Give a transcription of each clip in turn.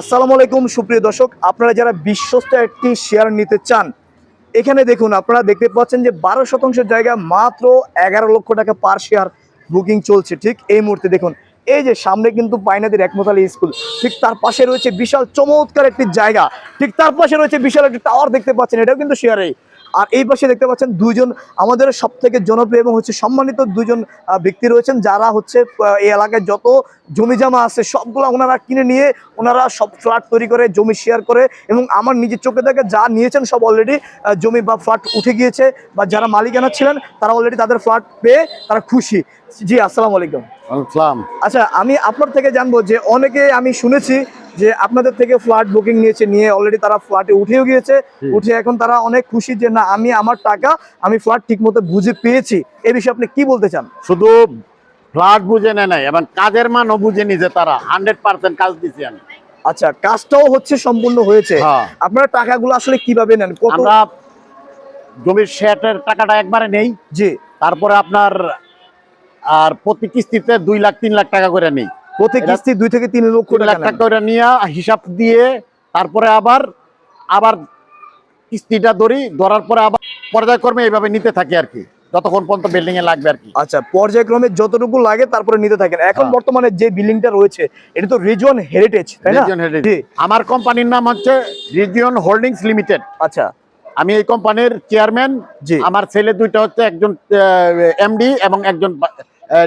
আসসালামু আলাইকুম, সুপ্রিয় দর্শক। আপনারা যারা বিশ্বস্ত একটি শেয়ার নিতে চান, এখানে দেখুন, আপনারা দেখতে পাচ্ছেন যে বারো শতাংশ জায়গা মাত্র এগারো লক্ষ টাকা পার শেয়ার বুকিং চলছে। ঠিক এই মুহূর্তে দেখুন, এই যে সামনে কিন্তু পাইনাদের একমতালি স্কুল। ঠিক তার পাশে রয়েছে বিশাল চমৎকার একটি জায়গা। ঠিক তার পাশে রয়েছে বিশাল একটি টাওয়ার দেখতে পাচ্ছেন, এটাও কিন্তু শেয়ারে আর এই পাশে দেখতে পাচ্ছেন দুইজন আমাদের সব থেকে জনপ্রিয় এবং হচ্ছে সম্মানিত দুজন ব্যক্তি রয়েছেন যারা হচ্ছে এই এলাকায় যত জমি জমা আছে সবগুলো ওনারা কিনে নিয়ে ওনারা সব ফ্ল্যাট তৈরি করে জমি শেয়ার করে এবং আমার নিজের চোখে দেখে যা নিয়েছেন সব অলরেডি জমি বা ফ্ল্যাট উঠে গিয়েছে বা যারা মালিকানা ছিলেন তারা অলরেডি তাদের ফ্ল্যাট পেয়ে তারা খুশি। জি আসসালামু আলাইকুম। আচ্ছা আমি আপনার থেকে জানব যে অনেকে আমি শুনেছি যে আপনাদের থেকে ফ্ল্যাট বুকিং নিয়েছে নিয়ে অলরেডি তারা ফ্ল্যাটে উঠেও গিয়েছে। উঠে এখন তারা অনেক খুশি যে না আমি আমার টাকা আমি ফ্ল্যাট ঠিকমতো বুঝে পেয়েছি। এ বিষয়ে আপনি কি বলতে চান? শুধু ফ্ল্যাট বুঝে নেয় নাই এবং কাজের মানও বুঝে নিছে তারা হান্ড্রেড পার্সেন্ট কাজ দিছি আমি। আচ্ছা কাজটাও হচ্ছে সম্পূর্ণ হয়েছে। হ্যাঁ। আপনারা টাকাগুলো আসলে কীভাবে নেন? আমরা জমির শেয়ারের টাকাটা একবারে নেই। জি। তারপরে আপনার আর প্রতি কিস্তিতে দুই লাখ তিন লাখ টাকা করে নেই। প্রতি কিস্তি দুই থেকে তিন লক্ষ টাকা নিয়ে হিসাব দিয়ে তারপরে আবার আবার কিস্তিটা ধরি ধরার পরে আবার পর্যায়ক্রমে এইভাবে নিতে থাকি আর কি। যতক্ষণ পর্যন্ত বিল্ডিং এ লাগবে আর কি। আচ্ছা পর্যায়ক্রমে যতটুকু লাগে তারপরে নিতে থাকেন। এখন হ্যাঁ। বর্তমানে যে বিল্ডিংটা রয়েছে এটা তো রিজন হেরিটেজ তাই না? আমার কোম্পানির নাম হচ্ছে রিজিয়ন হোল্ডিংস লিমিটেড আচ্ছা। আমি এই কোম্পানির চেয়ারম্যান জি। আমার ছেলে দুইটা হচ্ছে একজন এমডি এবং একজন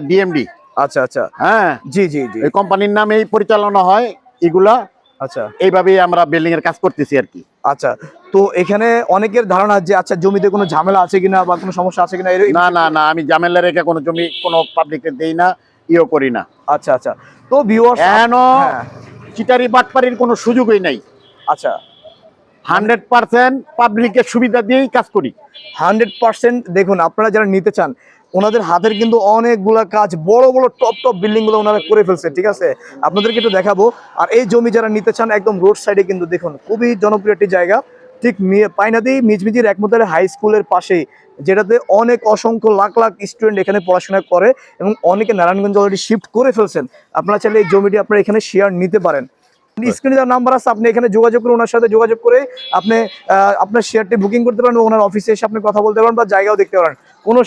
ডিএমডি আচ্ছা আচ্ছা। হ্যাঁ। জি জি জি। এই কোম্পানির নামেই পরিচালনা হয় এগুলা। আচ্ছা। এইভাবেই আমরা বিল্ডিং এর কাজ করতেছি আর কি। আচ্ছা তো এখানে অনেকের ধারণা যে আচ্ছা জমিতে কোনো ঝামেলা আছে কিনা বা কোনো সমস্যা আছে কিনা না না না আমি ঝামেলা রেখে কোনো জমি কোনো পাবলিকে দেই না ইও করি না। আচ্ছা আচ্ছা। তো ভিউয়ার্স কেন চিটারি বাটপারির কোনো সুযোগই নাই। আচ্ছা। হান্ড্রেড পার্সেন্ট পাবলিকের সুবিধা দিয়েই কাজ করি। হান্ড্রেড পার্সেন্ট দেখুন আপনারা যারা নিতে চান ওনাদের হাতের কিন্তু অনেকগুলা কাজ, বড় বড় টপ টপ বিল্ডিংগুলো ওনারা করে ফেলছে, ঠিক আছে? আপনাদেরকে একটু দেখাবো। আর এই জমি যারা নিতে চান, একদম রোড সাইডে কিন্তু দেখুন, খুবই জনপ্রিয় একটি জায়গা। ঠিক পাইনাদি মিজমিজির একমতারে হাই স্কুলের পাশেই, যেটাতে অনেক অসংখ্য লাখ লাখ স্টুডেন্ট এখানে পড়াশোনা করে এবং অনেকে নারায়ণগঞ্জ অলরেডি শিফট করে ফেলছেন। আপনারা চাইলে এই জমিটি আপনারা এখানে শেয়ার নিতে পারেন। স্ক্রিনে যার নাম্বার আছে, আপনি এখানে যোগাযোগ করে ওনার সাথে যোগাযোগ করে আপনি আপনার শেয়ারটি বুকিং করতে পারেন ওনার অফিসে এসে আপনি কথা বলতে পারেন বা জায়গাও দেখতে পারেন। কোনো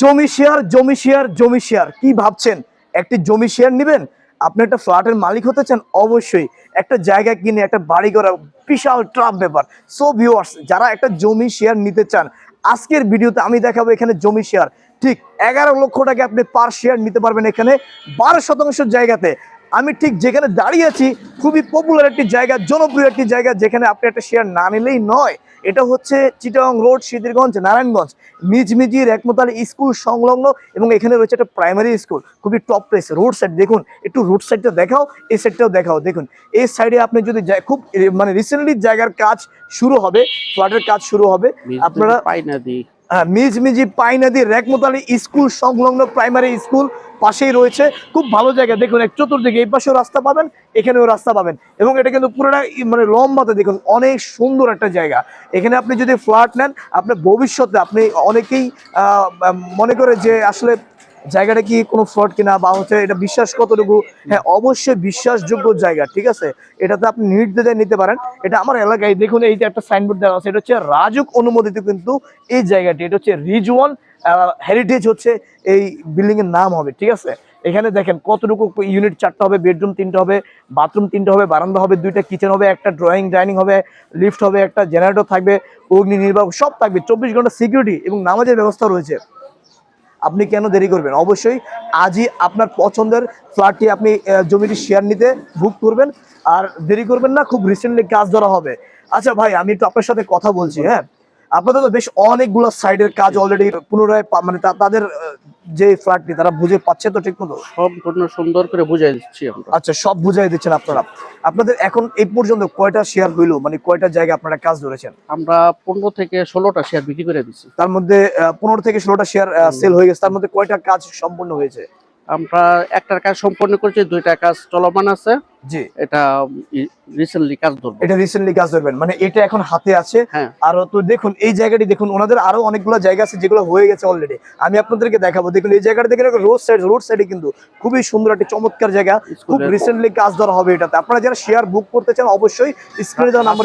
জমি শেয়ার জমি শেয়ার জমি শেয়ার। কি ভাবছেন? একটি জমি শেয়ার নেবেন? আপনি একটা ফ্ল্যাটের মালিক হতে চান? অবশ্যই। একটা জায়গা কিনে, একটা বাড়ি করা, বিশাল ট্রাপ ব্যাপার। সো ভিউয়ার্স যারা একটা জমি শেয়ার নিতে চান, আজকের ভিডিওতে আমি দেখাবো এখানে জমি শেয়ার। ঠিক এগারো লক্ষ টাকা আপনি পার শেয়ার নিতে পারবেন এখানে। বারো শতাংশ জায়গাতে। আমি ঠিক যেখানে দাঁড়িয়ে আছি খুবই পপুলার একটি জায়গা জনপ্রিয় একটি জায়গা যেখানে আপনি একটা শেয়ার না নিলেই নয়। এটা হচ্ছে চিটাং রোড সিদ্ধিরগঞ্জ নারায়ণগঞ্জ মিজমিজির একমতালি স্কুল সংলগ্ন এবং এখানে রয়েছে একটা প্রাইমারি স্কুল খুবই টপ প্লেস রোড সাইড দেখুন একটু রোড সাইডটা দেখাও এই সাইডটাও দেখাও। দেখুন এই সাইডে আপনি যদি খুব মানে রিসেন্টলি জায়গার কাজ শুরু হবে ফ্ল্যাটের কাজ শুরু হবে আপনারা হ্যাঁ, মিজমিজি পাইনাদি রেকমতালি স্কুল সংলগ্ন প্রাইমারি স্কুল পাশেই রয়েছে। খুব ভালো জায়গা। দেখুন, এক চতুর্দিকে এই পাশেও রাস্তা পাবেন, এখানেও রাস্তা পাবেন। এবং এটা কিন্তু পুরোটা মানে লম্বাতে দেখুন, অনেক সুন্দর একটা জায়গা। এখানে আপনি যদি ফ্ল্যাট নেন, আপনার ভবিষ্যতে আপনি অনেকেই মনে করে যে আসলে জায়গাটা কি কোনো ফ্রড কিনা বা হচ্ছে এটা বিশ্বাস কতটুকু? হ্যাঁ অবশ্যই বিশ্বাসযোগ্য জায়গা, ঠিক আছে? এটাতে আপনি নির্দ্বিধায় নিতে পারেন। এটা আমার এলাকায় দেখুন, এই যে একটা সাইনবোর্ড দেওয়া আছে, এটা হচ্ছে রাজুক অনুমোদিত কিন্তু এই জায়গাটি, এটা হচ্ছে রিজওয়ান হেরিটেজ হচ্ছে এই বিল্ডিং এর নাম হবে, ঠিক আছে? এখানে দেখেন কতটুকু ইউনিট চারটা হবে বেডরুম তিনটা হবে বাথরুম তিনটা হবে, বারান্দা হবে, দুইটা কিচেন হবে, একটা ড্রয়িং ডাইনিং হবে লিফট হবে, একটা জেনারেটর থাকবে, অগ্নি নির্বাহ সব থাকবে, চব্বিশ ঘণ্টা সিকিউরিটি এবং নামাজের ব্যবস্থা রয়েছে। আপনি কেন দেরি করবেন? অবশ্যই আজই আপনার পছন্দের ফ্ল্যাটটি আপনি জমিটি শেয়ার নিতে বুক করবেন। আর দেরি করবেন না, খুব রিসেন্টলি কাজ ধরা হবে। আচ্ছা ভাই, আমি একটু আপনার সাথে কথা বলছি হ্যাঁ? আপনাদের তো বেশ অনেকগুলো সাইডের কাজ অলরেডি পুনরায় মানে তাদের যে ফ্ল্যাটটি তারা বুঝে পাচ্ছে তো ঠিক মতো? সম্পূর্ণ সুন্দর করে বুঝাই দিচ্ছি আমরা। আচ্ছা সব বুঝাই দিচ্ছেন আপনারা। আপনাদের এখন এই পর্যন্ত কয়টা শেয়ার হইল? মানে কয়টা জায়গায় আপনারা কাজ ধরেছেন? আমরা পনেরো থেকে ষোলোটা শেয়ার বিক্রি করে দিচ্ছি তার মধ্যে পনেরো থেকে ষোলোটা শেয়ার সেল হয়ে গেছে। তার মধ্যে কয়টা কাজ সম্পূর্ণ হয়েছে? আমরা একটার কাজ সম্পন্ন করেছি দুইটা কাজ চলমান আছে। জি। এটা রিসেন্টলি কাজ ধরবো। এটা রিসেন্টলি কাজ ধরবেন মানে এটা এখন হাতে আছে। হ্যাঁ। আর তো দেখুন এই জায়গাটি দেখুন ওনাদের আরও অনেকগুলো জায়গা আছে যেগুলো হয়ে গেছে অলরেডি আমি আপনাদেরকে দেখাবো দেখুন এই জায়গাটা দেখেন রোড সাইড রোড সাইডে কিন্তু খুবই সুন্দর একটা চমৎকার জায়গা। খুব রিসেন্টলি কাজ ধরা হবে এটাতে। আপনারা যারা শেয়ার বুক করতে চান অবশ্যই স্ক্রিনে দেওয়া নাম্বার